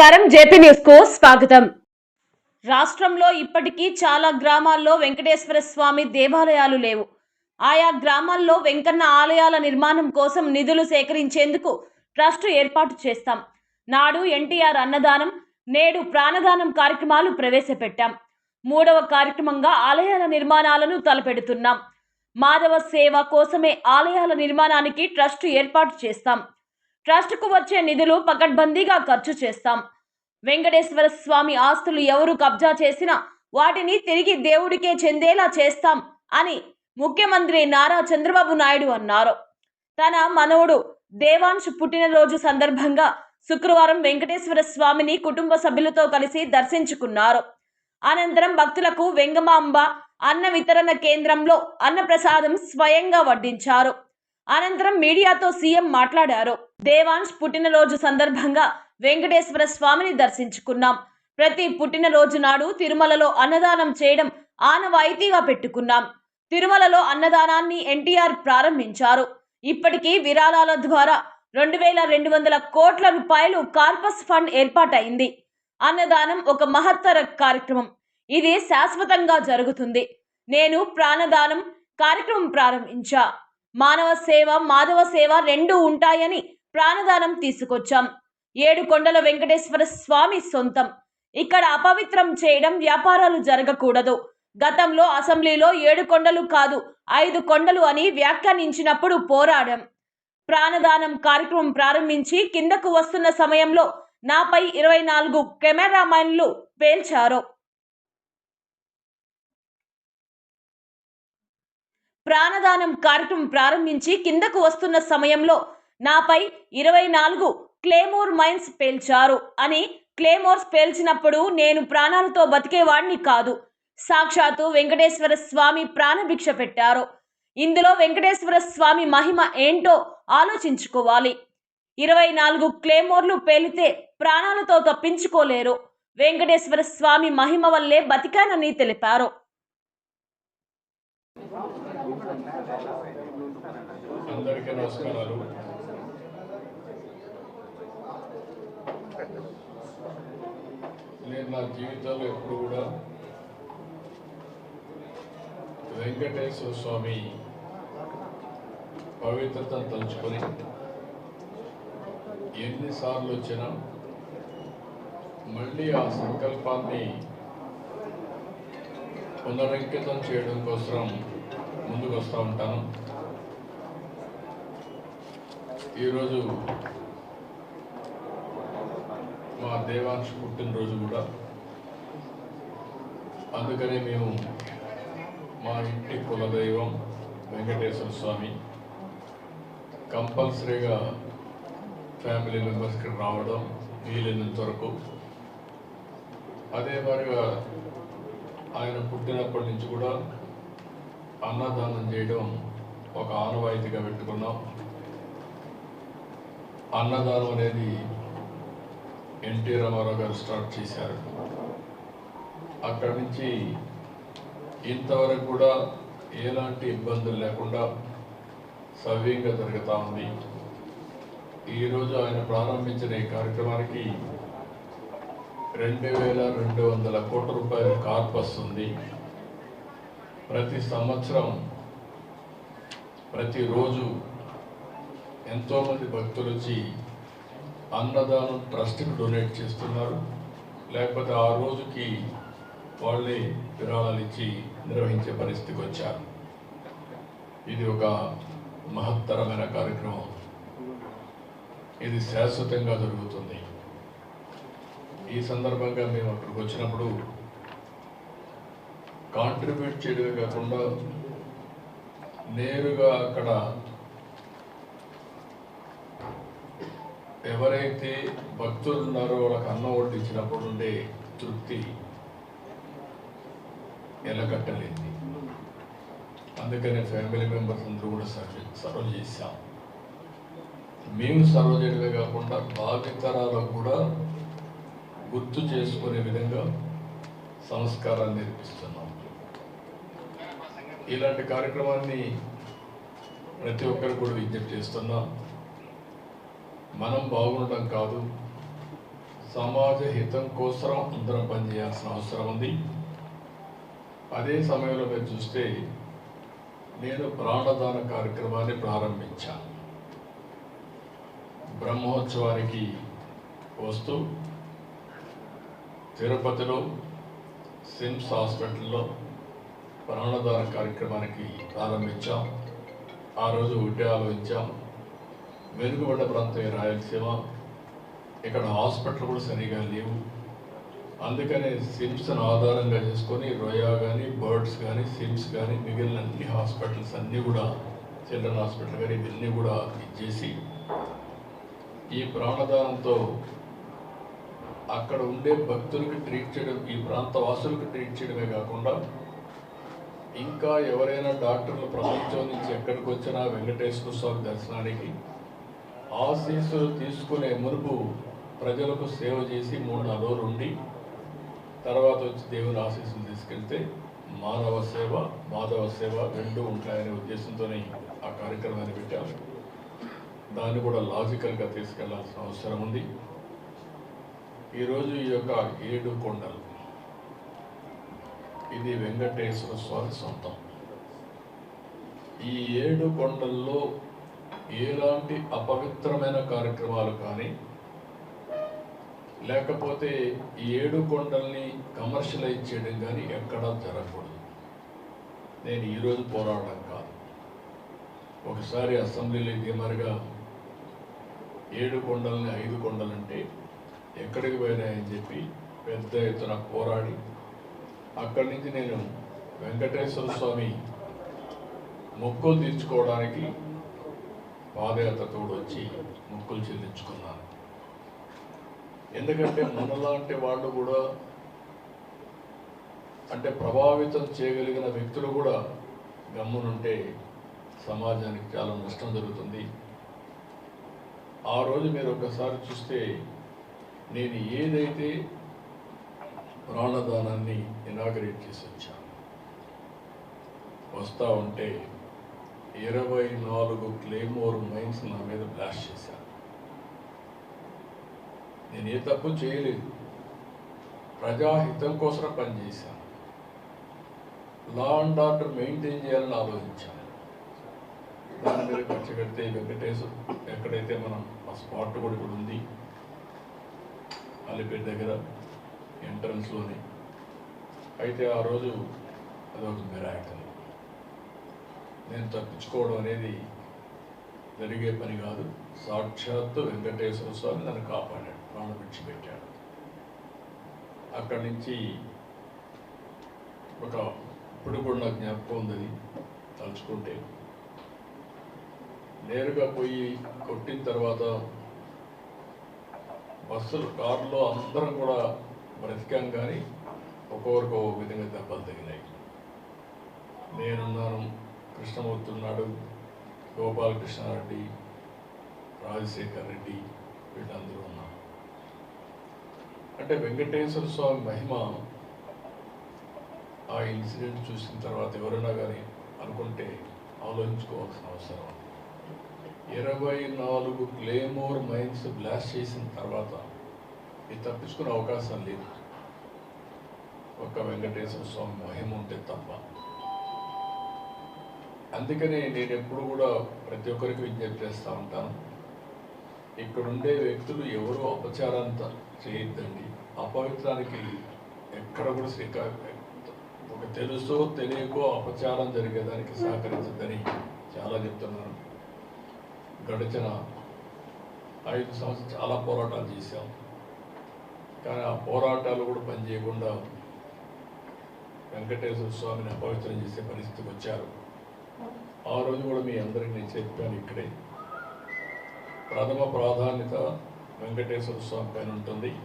నమస్కారం. జేపీ న్యూస్కు స్వాగతం. రాష్ట్రంలో ఇప్పటికీ చాలా గ్రామాల్లో వెంకటేశ్వర స్వామి దేవాలయాలు లేవు. ఆయా గ్రామాల్లో వెంకన్న ఆలయాల నిర్మాణం కోసం నిధులు సేకరించేందుకు ట్రస్ట్ ఏర్పాటు చేస్తాం. నాడు ఎన్టీఆర్ అన్నదానం నేడు ప్రాణదానం కార్యక్రమాలు ప్రవేశపెట్టాం. మూడవ కార్యక్రమంగా ఆలయాల నిర్మాణాలను తలపెడుతున్నాం. మాధవ సేవ కోసమే ఆలయాల నిర్మాణానికి ట్రస్ట్ ఏర్పాటు చేస్తాం. ట్రస్ట్కు వచ్చే నిధులు పకడ్బందీగా ఖర్చు చేస్తాం. వెంకటేశ్వర స్వామి ఆస్తులు ఎవరు కబ్జా చేసినా వాటిని తిరిగి దేవుడికే చెందేలా చేస్తాం అని ముఖ్యమంత్రి నారా చంద్రబాబు నాయుడు అన్నారు. తన మనవడు దేవాంశ్ పుట్టినరోజు సందర్భంగా శుక్రవారం వెంకటేశ్వర స్వామిని కుటుంబ సభ్యులతో కలిసి దర్శించుకున్నారు. అనంతరం భక్తులకు వెంగమాంబ అన్న వితరణ కేంద్రంలో అన్నప్రసాదం స్వయంగా వడ్డించారు. అనంతరం మీడియాతో సీఎం మాట్లాడారు. దేవాంశ్ పుట్టినరోజు సందర్భంగా వెంకటేశ్వర స్వామిని దర్శించుకున్నాం. ప్రతి పుట్టినరోజు నాడు తిరుమలలో అన్నదానం చేయడం ఆనవాయితీగా పెట్టుకున్నాం. తిరుమలలో అన్నదానాన్ని ఎన్టీఆర్ ప్రారంభించారు. ఇప్పటికీ విరాళాల ద్వారా రెండు వేల రెండు వందల కోట్ల రూపాయలు కార్పస్ ఫండ్ ఏర్పాటైంది. అన్నదానం ఒక మహత్తర కార్యక్రమం. ఇది శాశ్వతంగా జరుగుతుంది. నేను ప్రాణదానం కార్యక్రమం ప్రారంభించా. మానవ సేవ మాధవ సేవ రెండు ఉంటాయని ప్రాణదానం తీసుకొచ్చాం. ఏడు కొండల వెంకటేశ్వర స్వామి సొంతం. ఇక్కడ అపవిత్రం చేయడం వ్యాపారాలు జరగకూడదు. గతంలో అసెంబ్లీలో ఏడు కొండలు కాదు ఐదు కొండలు అని వ్యాఖ్యానించినప్పుడు పోరాడాం. ప్రాణదానం కార్యక్రమం ప్రారంభించి కిందకు వస్తున్న సమయంలో నాపై ఇరవై నాలుగు కెమెరామెన్లు పేల్చారు. ప్రాణదానం కార్యక్రమం ప్రారంభించి కిందకు వస్తున్న సమయంలో నాపై ఇరవై నాలుగు క్లేమోర్ మైన్స్ పేల్చారు అని క్లేమోర్స్ పేల్చినప్పుడు నేను ప్రాణాలతో బతికేవాడిని కాదు. సాక్షాత్తు వెంకటేశ్వర స్వామి ప్రాణభిక్ష పెట్టారు. ఇందులో వెంకటేశ్వర స్వామి మహిమ ఏంటో ఆలోచించుకోవాలి. ఇరవై నాలుగు క్లేమోర్లు పేలితే ప్రాణాలతో తప్పించుకోలేరు. వెంకటేశ్వర స్వామి మహిమ వల్లే బతికానని తెలిపారు అందరికీ నమస్కారాలు నేను నా జీవితంలో ఎప్పుడు కూడా వెంకటేశ్వర స్వామి పవిత్రతను తలుచుకొని ఎన్నిసార్లు వచ్చినా మళ్ళీ ఆ సంకల్పాన్ని పునరంకితం చేయడం కోసం ముందుకు వస్తూ ఉంటాను. ఈరోజు మా దేవాంశ పుట్టినరోజు కూడా. అందుకని మేము మా ఇంటి కులదైవం వెంకటేశ్వర స్వామి కంపల్సరీగా ఫ్యామిలీ మెంబర్స్కి రావడం వీలైనంత వరకు. అదే మరిగా ఆయన పుట్టినప్పటి నుంచి కూడా అన్నదానం చేయడం ఒక ఆనవాయితీగా పెట్టుకున్నాం. అన్నదానం అనేది ఎన్టీ రామారావు గారు స్టార్ట్ చేశారు. అక్కడి నుంచి ఇంతవరకు కూడా ఎలాంటి ఇబ్బందులు లేకుండా సవ్యంగా జరుగుతూ ఉంది. ఈరోజు ఆయన ప్రారంభించిన ఈ కార్యక్రమానికి రెండు వేల రెండు వందల కోట్ల రూపాయల కార్పస్ ఉంది. ప్రతి సంవత్సరం ప్రతిరోజు ఎంతోమంది భక్తులు వచ్చి అన్నదానం ట్రస్ట్కి డొనేట్ చేస్తున్నారు. లేకపోతే ఆ రోజుకి వాళ్ళే విరాళాలు ఇచ్చి నిర్వహించే పరిస్థితికి వచ్చారు. ఇది ఒక మహత్తరమైన కార్యక్రమం. ఇది శాశ్వతంగా జరుగుతుంది. ఈ సందర్భంగా మేము అక్కడికి వచ్చినప్పుడు కాంట్రిబ్యూట్ చేయడమే కాకుండా నేరుగా అక్కడ ఎవరైతే భక్తులు ఉన్నారో వాళ్ళకి అన్నం వడ్డించినప్పుడు ఉండే తృప్తి ఎలగట్టలేదు అందుకనే ఫ్యామిలీ మెంబర్స్ అందరూ కూడా సర్వ్ సర్వ్ చేశాం. మేము సర్వ్ చేయడమే కాకుండా భావితరాలకు కూడా గుర్తు చేసుకునే విధంగా సంస్కారాన్ని నేర్పిస్తున్నాం. ఇలాంటి కార్యక్రమాన్ని ప్రతి ఒక్కరు కూడా విజ్ఞప్తి చేస్తున్నాం. మనం బాగుండడం కాదు. సమాజ హితం కోసం అందరం పనిచేయాల్సిన అవసరం ఉంది. అదే సమయంలో మీరు చూస్తే నేను ప్రాణదాన కార్యక్రమాన్ని ప్రారంభించాను. బ్రహ్మోత్సవానికి వస్తూ తిరుపతిలో సిమ్స్ హాస్పిటల్లో ప్రాణదాన కార్యక్రమానికి ప్రారంభించాం. ఆ రోజు ఉడ్డే ఆలోచించాం వెనుకబడ్డ ప్రాంతం రాయలసీమ ఇక్కడ హాస్పిటల్ కూడా సరిగా లేవు. అందుకనే సిమ్స్ను ఆధారంగా చేసుకొని రోయా కానీ బర్డ్స్ కానీ సిమ్స్ కానీ మిగిలిన అన్ని హాస్పిటల్స్ అన్నీ కూడా చిల్డ్రన్ హాస్పిటల్ కానీ ఇవన్నీ కూడా ఇచ్చేసి ఈ ప్రాణదానంతో అక్కడ ఉండే భక్తులకి ట్రీట్ చేయడం ఈ ప్రాంత వాసులకు ట్రీట్ చేయడమే కాకుండా ఇంకా ఎవరైనా డాక్టర్లు ప్రపంచం నుంచి ఎక్కడికి వచ్చినా వెంకటేశ్వర స్వామి దర్శనానికి ఆశీస్సులు తీసుకునే మునుపు ప్రజలకు సేవ చేసి మూడు నాలుగు ఉండి తర్వాత వచ్చి దేవుని ఆశీస్సులు తీసుకెళ్తే మానవ సేవ మాధవ సేవ రెండు ఉంటాయనే ఉద్దేశంతోనే ఆ కార్యక్రమాన్ని పెట్టాము దాన్ని కూడా లాజికల్గా తీసుకెళ్ళాల్సిన అవసరం ఉంది. ఈరోజు ఈ యొక్క ఏడు కొండలు. ఇది వెంకటేశ్వర స్వామి సొంతం. ఈ ఏడు కొండల్లో ఎలాంటి అపవిత్రమైన కార్యక్రమాలు కానీ లేకపోతే ఈ ఏడు కొండల్ని కమర్షియలైజ్ చేయడం కానీ ఎక్కడా జరగకూడదు. నేను ఈరోజు పోరాడడం కాదు. ఒకసారి అసెంబ్లీలో దిమరుగా ఏడు కొండల్ని ఐదు కొండలంటే ఎక్కడికి పోయినాయని చెప్పి పెద్ద ఎత్తున పోరాడి అక్కడి నుంచి నేను వెంకటేశ్వర స్వామి మొక్కులు తీర్చుకోవడానికి పాదయాత్ర తోడు వచ్చి మొక్కులు చెల్లించుకున్నాను. ఎందుకంటే మనలాంటి వాళ్ళు కూడా అంటే ప్రభావితం చేయగలిగిన వ్యక్తులు కూడా గమ్మునుంటే సమాజానికి చాలా నష్టం జరుగుతుంది. ఆ రోజు మీరు ఒకసారి చూస్తే నేను ఏదైతే ప్రాణదానాన్ని ఇనాగరేట్ చేసి వచ్చాను వస్తూ ఉంటే ఇరవై నాలుగు క్లేమోర్ మైన్స్ నా మీద బ్లాస్ట్ చేశాను నేను ఏ తప్పు చేయలేదు. ప్రజాహితం కోసం పనిచేశాను లా అండ్ ఆర్డర్ మెయింటైన్ చేయాలని ఆలోచించాను. దాని మీద ఖర్చు కడితే వెంకటేశ్వర ఎక్కడైతే మనం ఆ స్పాట్ కూడా ఇక్కడ ఉంది అలిపేట దగ్గర ఎంట్రన్స్లోనే అయితే ఆ రోజు అదొక మిరాకల్ నేను తప్పించుకోవడం అనేది జరిగే పని కాదు. సాక్షాత్తు వెంకటేశ్వర స్వామి నన్ను కాపాడాడు ప్రాణం విడిచిపెట్టాడు. అక్కడి నుంచి ఒక ఇప్పుడు కూడా నాకు జ్ఞాపకం ఉంది అది తలుచుకుంటే. నేరుగా పోయి కొట్టిన తర్వాత బస్సులు కారులో అందరం కూడా బ్రతికాం కానీ ఒక్కొక్కరికి ఒక్కొక్క విధంగా దెబ్బలు తగినాయి నేనున్నాను కృష్ణమూర్తి ఉన్నాడు గోపాలకృష్ణారెడ్డి రాజశేఖర్ రెడ్డి వీళ్ళందరూ ఉన్నారు. అంటే వెంకటేశ్వర స్వామి మహిమ ఆ ఇన్సిడెంట్ చూసిన తర్వాత ఎవరైనా కానీ అనుకుంటే ఆలోచించుకోవాల్సిన అవసరం ఇరవై నాలుగు క్లేమోర్ మైన్స్ బ్లాస్ట్ చేసిన తర్వాత ఇది తప్పించుకునే అవకాశం లేదు. ఒక్క వెంకటేశ్వర స్వామి మహిమ ఉంటే తప్ప. అందుకనే నేను ఎప్పుడు కూడా ప్రతి ఒక్కరికి విజ్ఞప్తి చేస్తూ ఉంటాను. ఇక్కడ ఉండే వ్యక్తులు ఎవరు అపచారంత చేయొద్దండి. అపవిత్రానికి ఎక్కడ కూడా శ్రీకారం ఒక తెలుసో తెలియకో అపచారం జరిగేదానికి సహకరించద్దని చాలా చెప్తున్నాను. గడిచిన ఐదు సంవత్సరాలు చాలా పోరాటాలు చేశాం. కానీ ఆ పోరాటాలు కూడా పనిచేయకుండా వెంకటేశ్వర స్వామిని అపవిత్రం చేసే పరిస్థితికి వచ్చారు. ఆ రోజు కూడా మీ అందరికీ నేను చెప్పాను ఇక్కడే. ప్రథమ ప్రాధాన్యత వెంకటేశ్వర స్వామి పైన ఉంటుంది.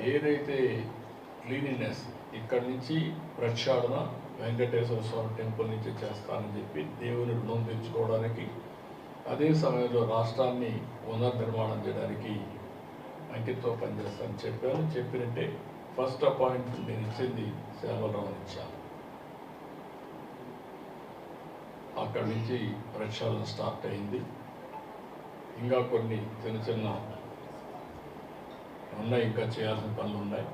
ఏదైతే క్లీనినెస్ ఇక్కడి నుంచి ప్రక్షాళన వెంకటేశ్వర స్వామి టెంపుల్ నుంచి చేస్తానని చెప్పి దేవుని రుణం తెచ్చుకోవడానికి అదే సమయంలో రాష్ట్రాన్ని పునర్నిర్మాణం చేయడానికి అంకితో పనిచేస్తానని చెప్పాను. చెప్పినట్టే ఫస్ట్ అపాయింట్మెంట్ నేను ఇచ్చింది శ్యామలరావు ఇచ్చాను అక్కడి నుంచి ప్రక్షాళన స్టార్ట్ అయింది. ఇంకా కొన్ని చిన్న చిన్న ఉన్నాయి ఇంకా చేయాల్సిన పనులు ఉన్నాయి.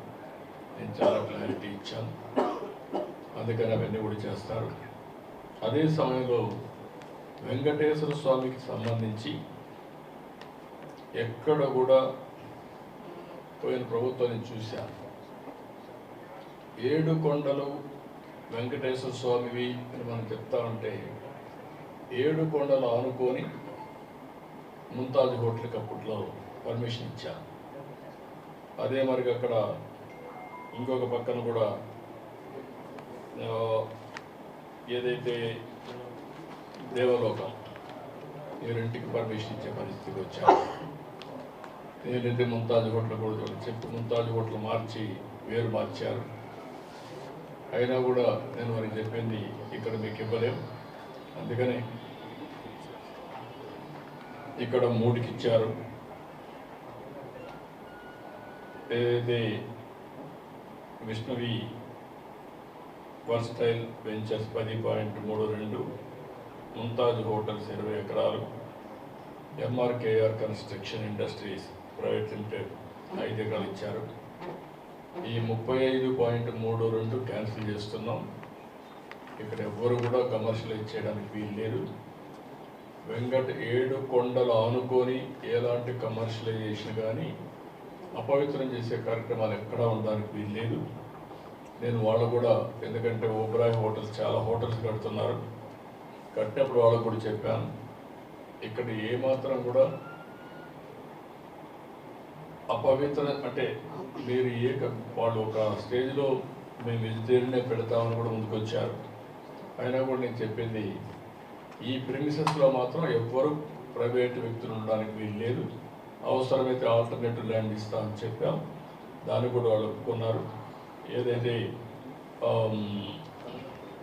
నేను చాలా క్లారిటీ ఇచ్చాను. అందుకని అవన్నీ కూడా చేస్తారు. అదే సమయంలో వెంకటేశ్వర స్వామికి సంబంధించి ఎక్కడ కూడా పోయిన ప్రభుత్వాన్ని చూశాను ఏడు కొండలు వెంకటేశ్వర స్వామివి అని మనం చెప్తా ఉంటే ఏడు కొండలు ఆనుకొని ముంతాజ్ హోటల్కి అప్పట్లో పర్మిషన్ ఇచ్చాను అదే మరి అక్కడ ఇంకొక పక్కన కూడా ఏదైతే దేవలోకం ఈ రెంటికి పర్మిషన్ ఇచ్చే పరిస్థితికి వచ్చాను ఏదైతే ముంతాజ్ హోటల్ కూడా చెప్పి ముంతాజ్ హోటల్ మార్చి వేరు మార్చారు. అయినా కూడా నేను వారికి చెప్పింది ఇక్కడ మీకు ఇవ్వలేము అందుకని ఇక్కడ మూడుకి ఇచ్చారు ఏదైతే విష్ణువి వర్స్టైల్ వెంచర్స్ పది పాయింట్ మూడు రెండు ముంతాజ్ హోటల్స్ ఇరవై ఎకరాలు MRKR construction industries private limited ఐదు ఎకరాలు ఇచ్చారు. ఈ ముప్పై ఐదు పాయింట్ మూడు రెండు క్యాన్సిల్ చేస్తున్నాం. ఇక్కడ ఎవ్వరు కూడా కమర్షియలైజ్ చేయడానికి వీలు లేదు. వెంకట ఏడు కొండలు ఆనుకొని ఎలాంటి కమర్షియలైజేషన్ కానీ అపవిత్రం చేసే కార్యక్రమాలు ఎక్కడా ఉండడానికి వీలు లేదు. నేను వాళ్ళు కూడా ఎందుకంటే ఓబ్రాయ్ హోటల్స్ చాలా హోటల్స్ కడుతున్నారు. కట్టినప్పుడు వాళ్ళకు కూడా చెప్పాను. ఇక్కడ ఏమాత్రం కూడా అపవిత్ర అంటే మీరు ఏ వాళ్ళు ఒక స్టేజ్లో మేము వెజిటేరియనే పెడతామని కూడా ముందుకొచ్చారు. అయినా కూడా నేను చెప్పింది ఈ ప్రిమిసెస్లో మాత్రం ఎవ్వరు ప్రైవేట్ వ్యక్తులు ఉండడానికి వీలు లేదు. అవసరమైతే ఆల్టర్నేటివ్ ల్యాండ్ ఇస్తామని చెప్పాం. దాన్ని కూడా వాళ్ళు ఒప్పుకున్నారు. ఏదైతే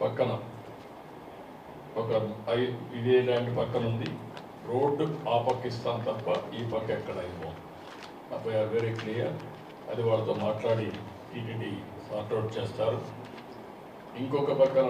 పక్కన ఒక ఐ ఇదే ల్యాండ్ పక్కన ఉంది. రోడ్డు ఆ పక్క ఇస్తాం తప్ప ఈ పక్క ఎక్కడ ఇవ్వం ఆర్ వెరీ క్లియర్ అది వాళ్ళతో మాట్లాడి టీటీడీ సార్ట్అవుట్ చేస్తారు. ఇంకొక పక్కన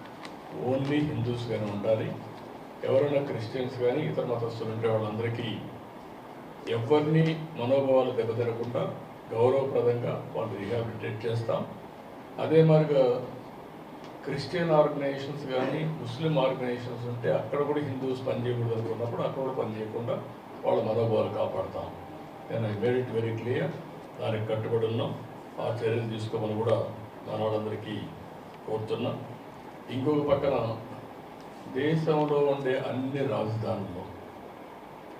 ఓన్లీ హిందూస్ కానీ ఉండాలి. ఎవరైనా క్రిస్టియన్స్ కానీ ఇతర మతస్థులు ఉంటే వాళ్ళందరికీ ఎవరిని మనోభావాలు దెబ్బతినకుండా గౌరవప్రదంగా వాళ్ళు రిహాబిలిటేట్ చేస్తాం. అదే మరిగా క్రిస్టియన్ ఆర్గనైజేషన్స్ కానీ ముస్లిం ఆర్గనైజేషన్స్ ఉంటే అక్కడ కూడా హిందూస్ పనిచేయకూడదు అనుకున్నప్పుడు అక్కడ కూడా పనిచేయకుండా వాళ్ళ మనోభావాలు కాపాడతాం. నేను I made it very clear దానికి కట్టుబడి ఉన్నాం. ఆ చర్యలు తీసుకోమని కూడా మన వాళ్ళందరికీ కోరుతున్నాం. ఇంకొక పక్కన దేశంలో ఉండే అన్ని రాజధానుల్లో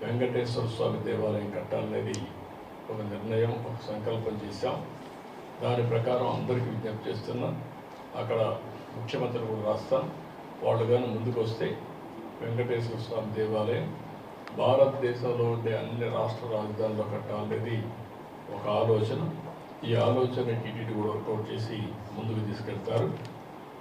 వెంకటేశ్వర స్వామి దేవాలయం కట్టాలనేది ఒక నిర్ణయం ఒక సంకల్పం చేశాం. దాని ప్రకారం అందరికీ విజ్ఞప్తి చేస్తున్నాం అక్కడ ముఖ్యమంత్రి కూడా రాస్తాం. వాళ్ళు కానీ ముందుకు వస్తే వెంకటేశ్వర స్వామి దేవాలయం భారతదేశంలో ఉండే అన్ని రాష్ట్ర రాజధానుల్లో కట్టాలనేది ఒక ఆలోచన. ఈ ఆలోచన టీటీడీ కూడా వర్కౌట్ చేసి ముందుకు తీసుకెళ్తారు.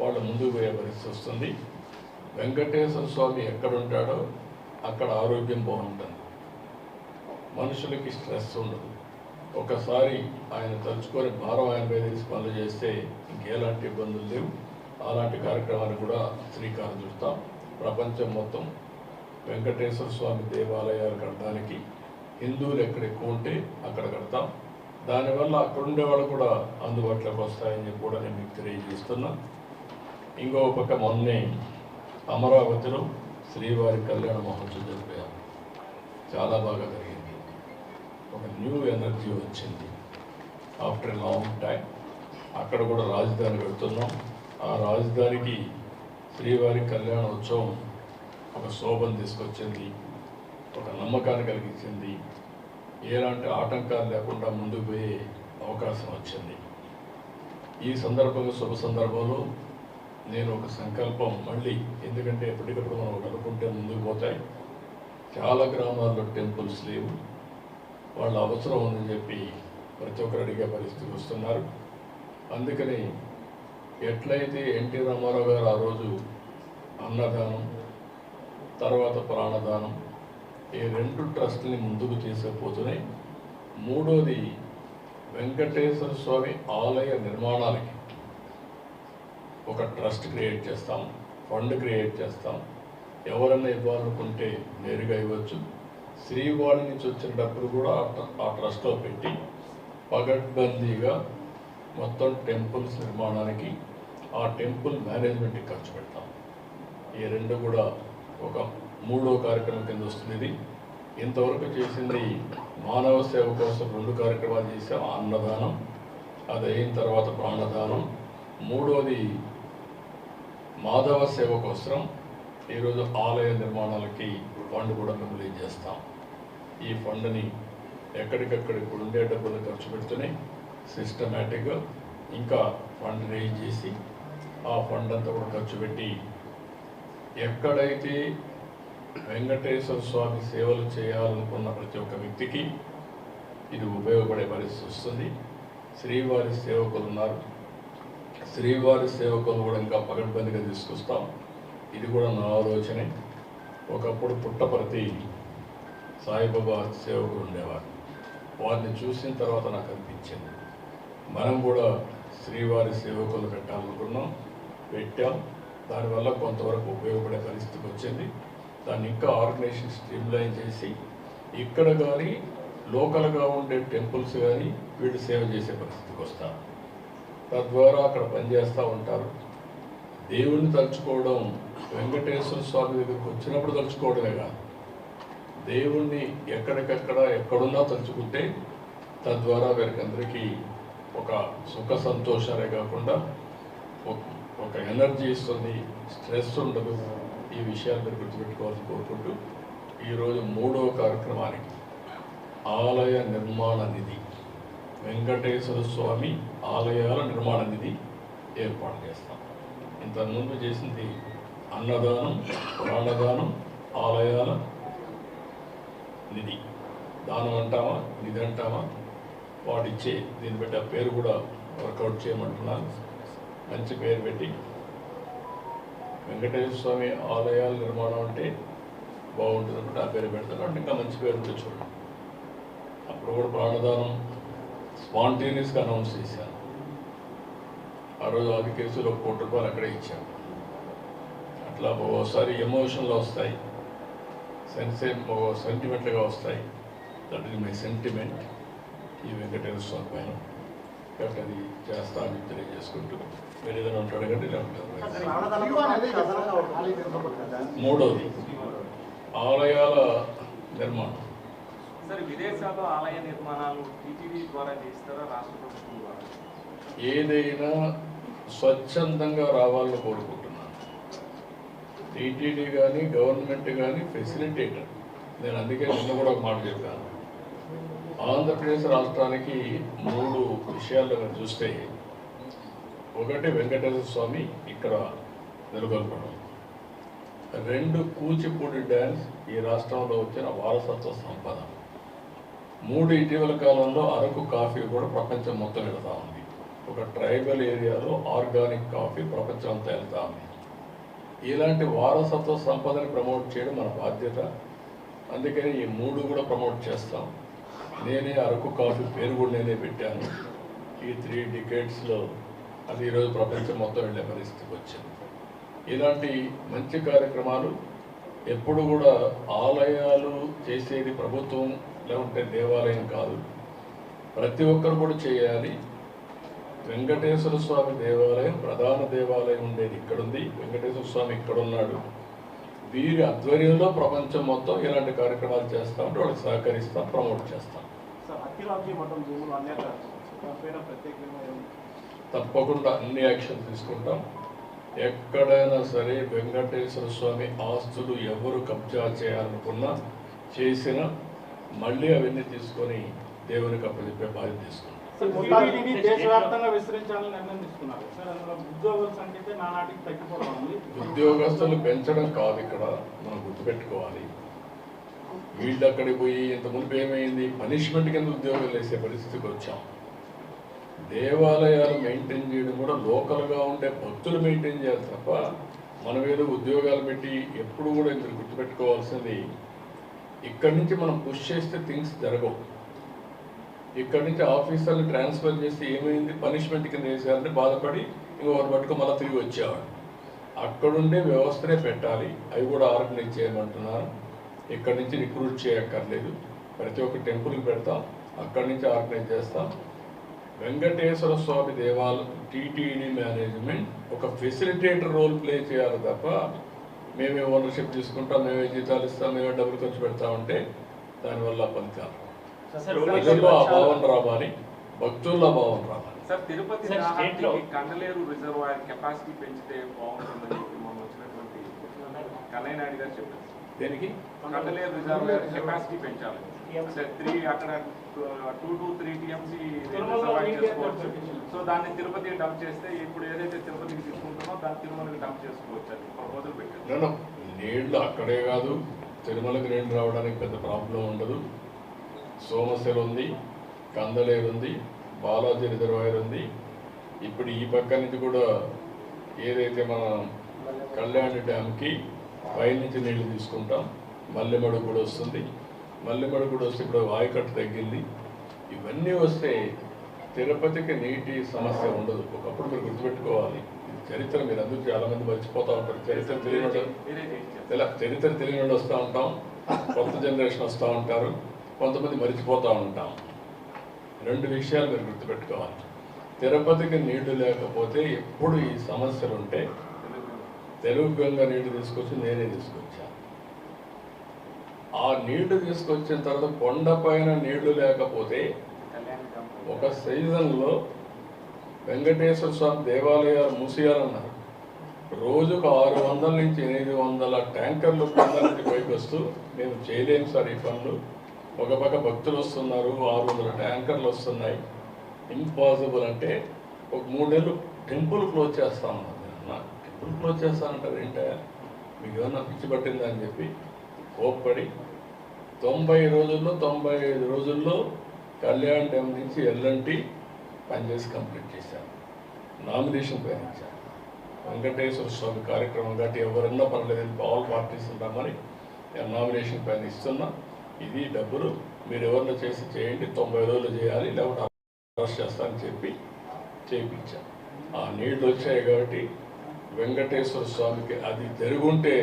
వాళ్ళు ముందుకు పోయే పరిస్థితి వస్తుంది. వెంకటేశ్వర స్వామి ఎక్కడుంటాడో అక్కడ ఆరోగ్యం బాగుంటుంది. మనుషులకి స్ట్రెస్ ఉండదు. ఒకసారి ఆయన తలుచుకొని భారం ఆయన మీద పనులు చేస్తే ఇంకెలాంటి ఇబ్బందులు లేవు. అలాంటి కార్యక్రమాలు కూడా శ్రీకారం చుడతాం ప్రపంచం మొత్తం వెంకటేశ్వర స్వామి దేవాలయాలు కట్టడానికి హిందువులు ఎక్కడ ఎక్కువ ఉంటే అక్కడ కడతాం. దానివల్ల అక్కడ ఉండేవాళ్ళు కూడా అందుబాటులోకి వస్తాయని కూడా నేను మీకు తెలియజేస్తున్నాను ఇంకో పక్క మొన్నే అమరావతిలో శ్రీవారి కళ్యాణ మహోత్సవం జరిపారు. చాలా బాగా జరిగింది. ఒక న్యూ ఎనర్జీ వచ్చింది. ఆఫ్టర్ లాంగ్ టైం అక్కడ కూడా రాజధాని పెడుతున్నాం. ఆ రాజధానికి శ్రీవారి కళ్యాణ ఉత్సవం ఒక శోభను తీసుకొచ్చింది. ఒక నమ్మకాన్ని కలిగించింది. ఎలాంటి ఆటంకాలు లేకుండా ముందుకు పోయే అవకాశం వచ్చింది. ఈ సందర్భంగా శుభ సందర్భంలో నేను ఒక సంకల్పం మళ్ళీ. ఎందుకంటే ఎప్పటికప్పుడు మనం కనుక్కుంటే ముందుకు పోతాయి. చాలా గ్రామాల్లో టెంపుల్స్ లేవు. వాళ్ళ అవసరం ఉందని చెప్పి ప్రతి ఒక్కరు అడిగే పరిస్థితికి వస్తున్నారు. అందుకని ఎట్లయితే ఎన్టీ రామారావు గారు ఆ రోజు అన్నదానం తర్వాత ప్రాణదానం ఈ రెండు ట్రస్ట్ని ముందుకు తీసుకుపోతున్నాయి మూడోది వెంకటేశ్వర స్వామి ఆలయ నిర్మాణాలకి. ఒక ట్రస్ట్ క్రియేట్ చేస్తాం ఫండ్ క్రియేట్ చేస్తాం. ఎవరైనా ఇవ్వాలనుకుంటే నేరుగా ఇవ్వచ్చు. శ్రీవాణి నుంచి వచ్చిన డబ్బులు కూడా ఆ ట్ర- ఆ ట్రస్ట్లో పెట్టి పగడ్బందీగా మొత్తం టెంపుల్స్ నిర్మాణానికి ఆ టెంపుల్ మేనేజ్మెంట్కి ఖర్చు పెడతాం. ఈ రెండు కూడా ఒక మూడో కార్యక్రమం కింద వస్తుంది ఇది ఇంతవరకు చేసింది మానవ సేవ కోసం రెండు కార్యక్రమాలు చేసాం అన్నదానం అది అయిన తర్వాత ప్రాణదానం. మూడోది మాధవ సేవ కోసం ఈరోజు ఆలయ నిర్మాణాలకి ఫండ్ కూడా రిలీజ్ చేస్తాం. ఈ ఫండ్ని ఎక్కడికక్కడికి ఉండే డబ్బులు ఖర్చు పెడుతున్నాయి సిస్టమేటిక్గా ఇంకా ఫండ్ రేజ్ చేసి ఆ ఫండ్ అంతా కూడా ఖర్చు పెట్టి ఎక్కడైతే వెంకటేశ్వర స్వామి సేవలు చేయాలనుకున్న ప్రతి ఒక్క వ్యక్తికి ఇది ఉపయోగపడే పరిస్థితి వస్తుంది. శ్రీవారి సేవకులు ఉన్నారు. శ్రీవారి సేవకులు కూడా ఇంకా పగడ్బందీగా తీసుకొస్తాం. ఇది కూడా నా ఆలోచనే. ఒకప్పుడు పుట్టపర్తి సాయిబాబా సేవకులు ఉండేవారు. వారిని చూసిన తర్వాత నాకు అనిపించింది. మనం కూడా శ్రీవారి సేవకులు పెట్టాలనుకున్నాం పెట్టాం. దానివల్ల కొంతవరకు ఉపయోగపడే పరిస్థితికి వచ్చింది. దాన్ని ఇంకా ఆర్గనైజేషన్ స్ట్రీమ్లైన్ చేసి ఇక్కడ కానీ లోకల్గా ఉండే టెంపుల్స్ కానీ వీళ్ళు సేవ చేసే పరిస్థితికి వస్తారు. తద్వారా అక్కడ పనిచేస్తూ ఉంటారు. దేవుణ్ణి తలుచుకోవడం వెంకటేశ్వర స్వామి దగ్గరికి వచ్చినప్పుడు తలుచుకోవడమే కాదు. దేవుణ్ణి ఎక్కడికెక్కడ ఎక్కడున్నా తలుచుకుంటే తద్వారా వీరికందరికీ ఒక సుఖ సంతోషాలే కాకుండా ఒక- ఒక ఎనర్జీ ఇస్తుంది స్ట్రెస్ ఉండదు. ఈ విషయాలు మీరు గుర్తుపెట్టుకోవాలని కోరుకుంటూ ఈరోజు మూడవ కార్యక్రమానికి ఆలయ నిర్మాణ నిధి. వెంకటేశ్వర స్వామి ఆలయాల నిర్మాణ నిధి ఏర్పాటు చేస్తాం. ఇంతకుముందు చేసింది అన్నదానం ప్రాణదానం ఆలయాల నిధి. దానం అంటామా నిధి అంటామా? వాడిచ్చే దీన్ని బట్టి ఆ పేరు కూడా వర్కౌట్ చేయమంటున్నాను మంచి పేరు పెట్టి వెంకటేశ్వర స్వామి ఆలయాల నిర్మాణం అంటే బాగుంటుంది అనుకుంటే ఆ పేరు పెడతాను అంటే ఇంకా మంచి పేరు ఉంటుంది చూడండి. అప్పుడు కూడా ప్రాణదానం స్పాంటేనియస్గా అనౌన్స్ చేశాను ఆ రోజు ఆది కేసులో ఒక కోటి రూపాయలు అక్కడే ఇచ్చాను అట్లా ఒక్కోసారి ఎమోషన్లు వస్తాయి. సెన్సే సెంటిమెంట్గా వస్తాయి. That is my sentiment. ఈ వెంకటేశ్వర స్వామి పైన. కాబట్టి అది చేస్తా అని తెలియజేసుకుంటూ మీరు ఏదైనా ఉంటే అడగండి లేకపోతే మూడోది. ఆలయాల నిర్మాణం. సార్ విదేశాల్లో ఆలయ నిర్మాణాలు టీటీడీ ద్వారా చేస్తారా రాష్ట్ర ప్రభుత్వం ద్వారా? ఏదైనా స్వచ్ఛందంగా రావాలని కోరుకుంటున్నాను. టీటీడీ కానీ గవర్నమెంట్ కానీ ఫెసిలిటేటర్ నేను అందుకే నిన్న కూడా ఒక మాట చెప్పాను. ఆంధ్రప్రదేశ్ రాష్ట్రానికి మూడు విషయాలు చూస్తే ఒకటి వెంకటేశ్వర స్వామి ఇక్కడ నెలకొల్పడం రెండు కూచిపూడి డ్యాన్స్ ఈ రాష్ట్రంలో వచ్చిన వారసత్వ సంపద. మూడు ఇటీవల కాలంలో అరకు కాఫీ కూడా ప్రపంచం మొత్తం వెళ్తా ఉంది. ఒక ట్రైబల్ ఏరియాలో ఆర్గానిక్ కాఫీ ప్రపంచం అంతా వెళ్తా ఉంది. ఇలాంటి వారసత్వ సంపదని ప్రమోట్ చేయడం మన బాధ్యత. అందుకని ఈ మూడు కూడా ప్రమోట్ చేస్తాం. నేనే అరకు కాఫీ పేరు కూడా నేనే పెట్టాను. ఈ త్రీ డికేట్స్లో అది ఈరోజు ప్రపంచం మొత్తం వెళ్ళే పరిస్థితికి వచ్చింది. ఇలాంటి మంచి కార్యక్రమాలు ఎప్పుడు కూడా ఆలయాలు చేసేది ప్రభుత్వం లేకుంటే దేవాలయం కాదు. ప్రతి ఒక్కరు కూడా చేయాలి. వెంకటేశ్వర స్వామి దేవాలయం ప్రధాన దేవాలయం ఉండేది ఇక్కడ ఉంది వెంకటేశ్వర స్వామి ఇక్కడ ఉన్నాడు వీరి ఆధ్వర్యంలో ప్రపంచం మొత్తం ఇలాంటి కార్యక్రమాలు చేస్తాం వాళ్ళకి సహకరిస్తాం ప్రమోట్ చేస్తాం. తప్పకుండా అన్ని యాక్షన్ తీసుకుంటాం. ఎక్కడైనా సరే వెంకటేశ్వర స్వామి ఆస్తులు ఎవరు కబ్జా చేయాలనుకున్నా చేసినా మళ్ళీ అవన్నీ తీసుకొని దేవునికి అప్పచెప్పే బాధ్యత తీసుకుంటాం. ఉద్యోగస్తులు పెంచడం కాదు ఇక్కడ మనం గుర్తుపెట్టుకోవాలి. వీళ్ళు అక్కడికి పోయి ఇంత మునుపు ఏమైంది? పనిష్మెంట్ కింద ఉద్యోగాలు వేసే పరిస్థితికి వచ్చాం. దేవాలయాలు మెయింటైన్ చేయడం కూడా లోకల్గా ఉండే భక్తులు మెయింటైన్ చేయాలి తప్ప మనం ఏదో ఉద్యోగాలు పెట్టి ఎప్పుడు కూడా మీరు గుర్తుపెట్టుకోవాల్సింది ఇక్కడి నుంచి మనం పుష్ చేస్తే థింగ్స్ జరగవు. ఇక్కడి నుంచి ఆఫీసర్ని ట్రాన్స్ఫర్ చేస్తే ఏమైంది? పనిష్మెంట్ కింద వేసేయాలని బాధపడి ఇంకొకరు పట్టుకు మళ్ళీ తిరిగి వచ్చేవాడు. అక్కడుండే వ్యవస్థనే పెట్టాలి. అవి కూడా ఆర్గనైజ్ చేయమంటున్నారు. ఇక్కడి నుంచి రిక్రూట్ చేయక్కర్లేదు. ప్రతి ఒక్క టెంపుల్కి పెడతాం. అక్కడి నుంచి ఆర్గనైజ్ చేస్తాం. వెంకటేశ్వర స్వామి దేవాలయం టీటీడీ మేనేజ్మెంట్ ఒక ఫెసిలిటేటర్ రోల్ ప్లే చేయాలి తప్ప మేమే ఓనర్షిప్ తీసుకుంటాం మేమే జీతాలు ఇస్తాం మేమే డబ్బులు ఖర్చు పెడతామంటే దానివల్ల ఫలితాలు. ప్రజల్లో ఆ భావన రావాలి భక్తుల్లో ఆ భావన రావాలి. Sir Tirupati Kandaleru reservoir capacity పెంచితే బాగుంటుందని మొన్న వచ్చినటువంటి కన్నయ్య నాయుడు గారు చెప్పారు. దేనికి? కండలేరు రిజర్వాయర్ కెపాసిటీ పెంచాలి. త్రీ అక్కడ టూ టు త్రీ టీఎంసీ చేసుకోవచ్చు. సో దాన్ని తిరుపతికి డంప్ చేస్తే ఇప్పుడు ఏదైతే తిరుపతికి తీసుకుంటామో దాన్ని తిరుమలకి డంప్ చేసుకోవచ్చు అని ప్రపోజల్ పెట్టారు. నీళ్ళు అక్కడే కాదు. తిరుమలకి నీళ్ళు రావడానికి పెద్ద ప్రాబ్లం ఉండదు. సోమశిల ఉంది కందలేరు ఉంది బాలాజీ రిజర్వాయర్ ఉంది. ఇప్పుడు ఈ పక్క నుంచి కూడా ఏదైతే మన కళ్యాణి డ్యామ్కి పైనుంచి నీళ్ళు తీసుకుంటాం మల్లెమడుగు కూడా వస్తుంది. మల్లెమడుగు కూడా వస్తే ఇప్పుడు వాయుకట్టు తగ్గింది. ఇవన్నీ వస్తే తిరుపతికి నీటి సమస్య ఉండదు. ఒకప్పుడు మీరు గుర్తుపెట్టుకోవాలి. చరిత్ర మీరు అందరూ చాలా మంది మర్చిపోతూ ఉంటారు. చరిత్ర తెలియని చరిత్ర తెలియని వస్తూ ఉంటాం. కొత్త జనరేషన్ వస్తూ ఉంటారు. కొంతమంది మర్చిపోతూ ఉంటాం. రెండు విషయాలు మీరు గుర్తుపెట్టుకోవాలి. తిరుపతికి నీళ్ళు లేకపోతే ఎప్పుడు ఈ సమస్యలు ఉంటే తెలుగు గంగ నీళ్ళు తీసుకొచ్చి నేనే తీసుకొచ్చాను ఆ నీళ్ళు తీసుకొచ్చిన తర్వాత కొండపైన నీళ్ళు లేకపోతే ఒక సీజన్లో వెంకటేశ్వర స్వామి దేవాలయాలు మూసేయాలన్నారు. రోజుకు ఆరు వందల నుంచి ఎనిమిది వందల ట్యాంకర్లు కొండ నుంచి పైకి వస్తూ మేము చేయలేము సార్ ఈ పనులు. ఒక పక్క భక్తులు వస్తున్నారు ఆరు వందల ట్యాంకర్లు వస్తున్నాయి. ఇంపాసిబుల్ అంటే ఒక మూడు నెలలు టెంపుల్ క్లోజ్ చేస్తాను టెంపుల్ క్లోజ్ చేస్తానంటారు ఏంటా మీకు ఏమన్నా పిచ్చి పట్టిందా? అని చెప్పి కోప్పడి తొంభై రోజుల్లో తొంభై ఐదు రోజుల్లో కళ్యాణ్ డ్యామ్ నుంచి ఎల్ఎన్టీ పనిచేసి కంప్లీట్ చేశారు. నామినేషన్ పైన వెంకటేశ్వర స్వామి కార్యక్రమం కాబట్టి ఎవరన్నా పర్లేదు ఆల్ పార్టీస్ ఉంటామని నేను నామినేషన్ పైన ఇస్తున్నా. ఇది డబ్బులు మీరు ఎవరిన చేసి చేయండి తొంభై రోజులు చేయాలి లేకపోతే అరెస్ట్ చేస్తానని చెప్పి చేయించాను ఆ నీళ్ళు వచ్చాయి కాబట్టి వెంకటేశ్వర స్వామికి అది జరుగుంటే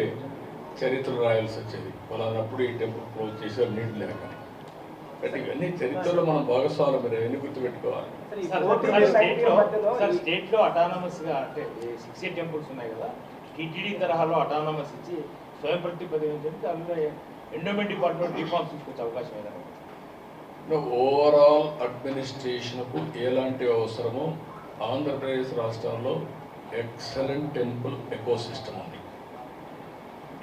చరిత్ర రాయాల్సి వచ్చేది. ఫలానప్పుడు ఈ టెంపుల్ క్లోజ్ చేశారు నీళ్ళు లేక. అంటే ఇవన్నీ చరిత్రలో మనం భాగస్వాములు. మీరు ఎన్ని గుర్తుపెట్టుకోవాలి. సార్, సార్, స్టేట్లో సార్ స్టేట్లో అటానమస్గా అంటే సిక్స్ ఎయిట్ టెంపుల్స్ ఉన్నాయి కదా టీటీడీ తరహాలో అటానమస్ ఇచ్చి స్వయం ప్రతిపదించండి అందులో ఎండోమెంట్ డిపార్ట్మెంట్ రిఫార్మ్స్ తీసుకొచ్చే అవకాశం ఏదైనా ఉందా? ఓవరాల్ అడ్మినిస్ట్రేషన్కు ఎలాంటి అవసరమో ఆంధ్రప్రదేశ్ రాష్ట్రంలో ఎక్సలెంట్ టెంపుల్ ఎకోసిస్టమ్ ఉంది.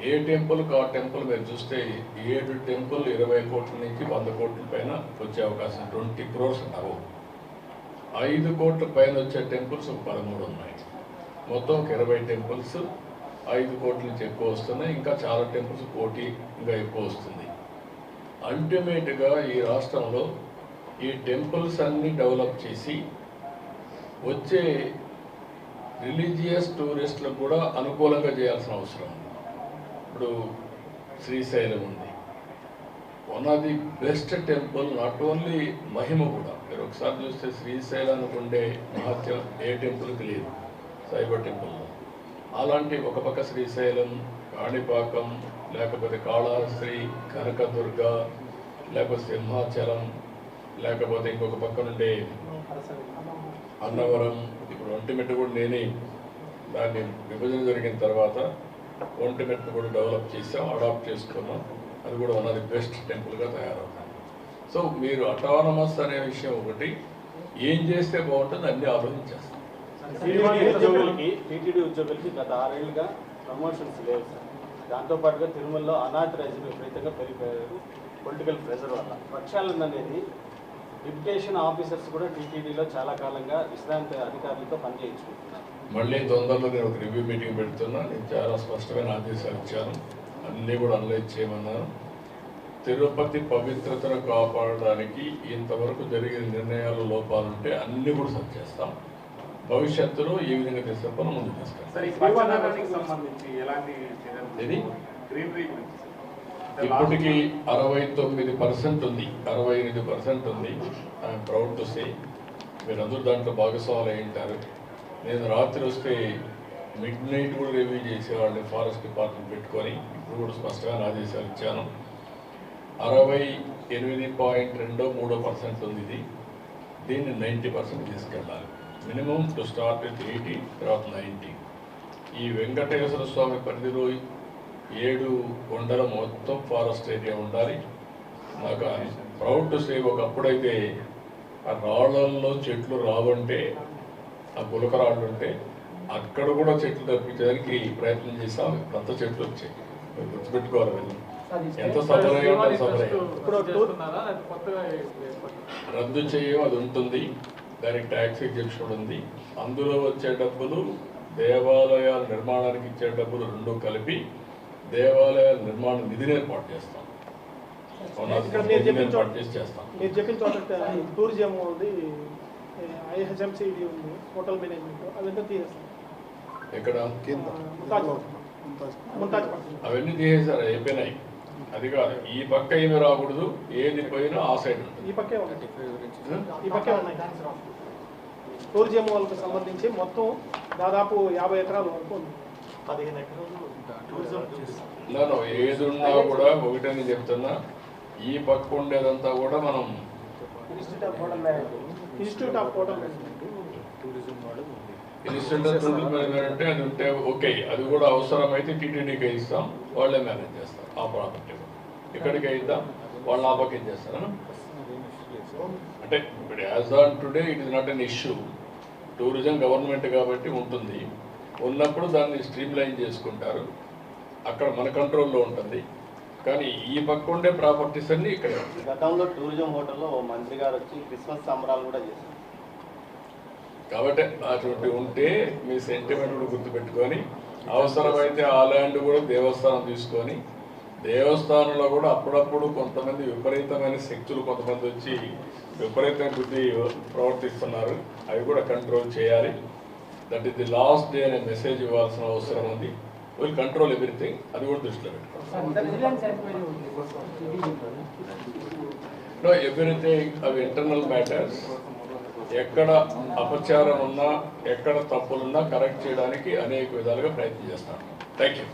ఏ టెంపుల్కి ఆ టెంపుల్ మీరు చూస్తే ఏడు టెంపుల్ ఇరవై కోట్ల నుంచి వంద కోట్ల పైన వచ్చే అవకాశం ట్వంటీ క్రోర్స్ అవు ఐదు కోట్ల పైన వచ్చే టెంపుల్స్ ఒక పదమూడు ఉన్నాయి. మొత్తం ఒక ఇరవై టెంపుల్స్ ఐదు కోట్ల నుంచి ఎక్కువ వస్తున్నాయి. ఇంకా చాలా టెంపుల్స్ కోటి ఇంకా ఎక్కువ వస్తుంది. అల్టిమేట్గా ఈ రాష్ట్రంలో ఈ టెంపుల్స్ అన్నీ డెవలప్ చేసి వచ్చే రిలీజియస్ టూరిస్టులకు కూడా అనుకూలంగా చేయాల్సిన అవసరం ఉంది. ఇప్పుడు శ్రీశైలం ఉంది. One of the best temple not only మహిమ కూడా మీరు ఒకసారి చూస్తే శ్రీశైలానికి ఉండే మహత్యం ఏ టెంపుల్కి లేదు. సైబర్ టెంపుల్లో అలాంటి ఒక పక్క శ్రీశైలం కాణిపాకం లేకపోతే కాళహస్త్రి కనకదుర్గ లేకపోతే సింహాచలం లేకపోతే ఇంకొక పక్క నుండే అన్నవరం. ఇప్పుడు ఒంటిమిట్ట కూడా నేనే. దాన్ని విభజన జరిగిన తర్వాత ఒంటిమిట్ట కూడా డెవలప్ చేసాం అడాప్ట్ చేసుకున్నాం. అది కూడా వన్ ఆఫ్ ది బెస్ట్ టెంపుల్గా తయారవుతాం సో మీరు అటానమస్ అనే విషయం ఒకటి ఏం చేస్తే బాగుంటుంది అన్ని ఆలోచించేస్తాం. ఉద్యోగులకి టీటీడీ ఉద్యోగులకి గత ఆరేళ్ళుగా ప్రమోషన్స్ లేవు సార్ దాంతోపాటుగా తిరుమలలో అనాథరైజ్డ్ విపరీతంగా పెరిగిపోయారు పొలిటికల్ ప్రెషర్ వల్ల. ప్రక్షాళన అనేది డిప్యుటేషన్ ఆఫీసర్స్ కూడా టీటీడీలో చాలా కాలంగా విశ్రాంతి అధికారులతో పనిచేయించుకుంటున్నారు. మళ్ళీ తొందరలో నేను ఒక రివ్యూ మీటింగ్ పెడుతున్నా. నేను చాలా స్పష్టమైన ఆదేశాలు ఇచ్చాను. అన్నీ కూడా అనలైజ్ చేయమన్నాను తిరుపతి పవిత్రతను కాపాడడానికి ఇంతవరకు జరిగిన నిర్ణయాలు లోపాలుంటే అన్నీ కూడా సరి చేస్తాం. భవిష్యత్తులో ఈ విధంగా తీసుకొని సార్. ఇప్పటికి అరవై తొమ్మిది పర్సెంట్ ఉంది. అరవై ఎనిమిది పర్సెంట్ ఉంది. I'm proud to say. మీరందరూ దాంట్లో భాగస్వాములు అయి ఉంటారు. నేను రాత్రి వస్తే మిడ్ నైట్ కూడా రివ్యూ చేసేవాడిని ఫారెస్ట్ డిపార్ట్మెంట్ పెట్టుకొని. ఇప్పుడు కూడా స్పష్టంగా ఆదేశాలు ఇచ్చాను. అరవై ఎనిమిది పాయింట్ రెండో మూడో పర్సెంట్ ఉంది ఇది. దీన్ని నైంటీ పర్సెంట్ తీసుకెళ్ళాలి. Minimum to start with eighty తర్వాత నైంటీ ఈ వెంకటేశ్వర స్వామి పరిధిలో ఏడు కొండల మొత్తం ఫారెస్ట్ ఏరియా ఉండాలి. నాకు ప్రౌడ్ టు సే ఒకప్పుడైతే ఆ రాళ్ళల్లో చెట్లు రావంటే ఆ గులక రాళ్ళు ఉంటే అక్కడ కూడా చెట్లు తప్పించడానికి ప్రయత్నం చేసాం కొత్త చెట్లు వచ్చాయి. గుర్తుపెట్టుకోవాలి వెళ్ళి ఎంత సఫర్ అయ్యో అంత సఫర్ అయ్యో ఇప్పుడు రద్దు చేయం అది ఉంటుంది. దానికి ట్యాక్స్ ఎగ్జిబిషన్ ఉంది. అందులో వచ్చే డబ్బులు దేవాలయాల నిర్మాణానికి ఇచ్చే డబ్బులు రెండు కలిపి దేవాలయాల నిర్మాణ నిధిని ఏర్పాటు చేస్తాం. ఏర్పాటు చేసి చేస్తాం. టూరిజం ఉంది ఐహెచ్ఎంసీ ఇది ఉంది హోటల్ మేనేజ్మెంట్ అదంతా తీసేస్తాం. పక్కన. అవన్నీ తీసేశారు? అయిపోయినాయి. అది కాదు. ఈ పక్క ఏమి రాకూడదు. ఏది పోయినా ఆ సైడ్ ఉంటుంది. ఈ పక్కే ఒకటి ఈ పక్కే ఉన్నాయి. టూరిజం వాళ్ళకి సంబంధించి మొత్తం దాదాపు యాభై ఎకరాల వరకు ఉంది. పదిహేను ఎకరాలు నేను ఏది ఉన్నా కూడా ఒకటని చెప్తున్నా. ఈ పక్క ఉండేదంతా కూడా మనం institute of hotel management. Institute of hotel management instant management అంటే అది ఉంటే ఓకే అది కూడా అవసరమైతే టీటీడీకి ఇస్తాం వాళ్ళే మేనేజ్ చేస్తారు ఆ ప్రాపర్టీ ఇక్కడికి ఇద్దాం వాళ్ళు ఆ పక్క చేస్తారు అంటే ఇప్పుడు as on today it is not an issue. Tourism government కాబట్టి ఉంటుంది. ఉన్నప్పుడు దాన్ని స్ట్రీమ్ లైన్ చేసుకుంటారు. అక్కడ మన కంట్రోల్లో ఉంటుంది. కానీ ఈ పక్క ఉండే ప్రాపర్టీస్ అన్నీ ఇక్కడే గతంలో టూరిజం హోటల్లో మంత్రి గారు వచ్చి క్రిస్మస్ సంబరాలు కూడా చేశారు. కాబట్టి అటువంటి ఉంటే మీ సెంటిమెంట్ కూడా గుర్తుపెట్టుకొని అవసరమైతే ఆ ల్యాండ్ కూడా దేవస్థానం తీసుకొని దేవస్థానంలో కూడా అప్పుడప్పుడు కొంతమంది విపరీతమైన శక్తులు కొంతమంది వచ్చి విపరీతమైన బుద్ధి ప్రవర్తిస్తున్నారు. అవి కూడా కంట్రోల్ చేయాలి. That is the last day అనే మెసేజ్ ఇవ్వాల్సిన అవసరం ఉంది. విల్ కంట్రోల్ ఎవ్రీథింగ్ అది కూడా దృష్టిలో పెట్టుకోవాలి. నో ఎవ్రీథింగ్ అవి ఇంటర్నల్ మ్యాటర్స్ ఎక్కడ అపచారం ఉన్నా ఎక్కడ తప్పులున్నా కరెక్ట్ చేయడానికి అనేక విధాలుగా ప్రయత్నం చేస్తాను థ్యాంక్ యూ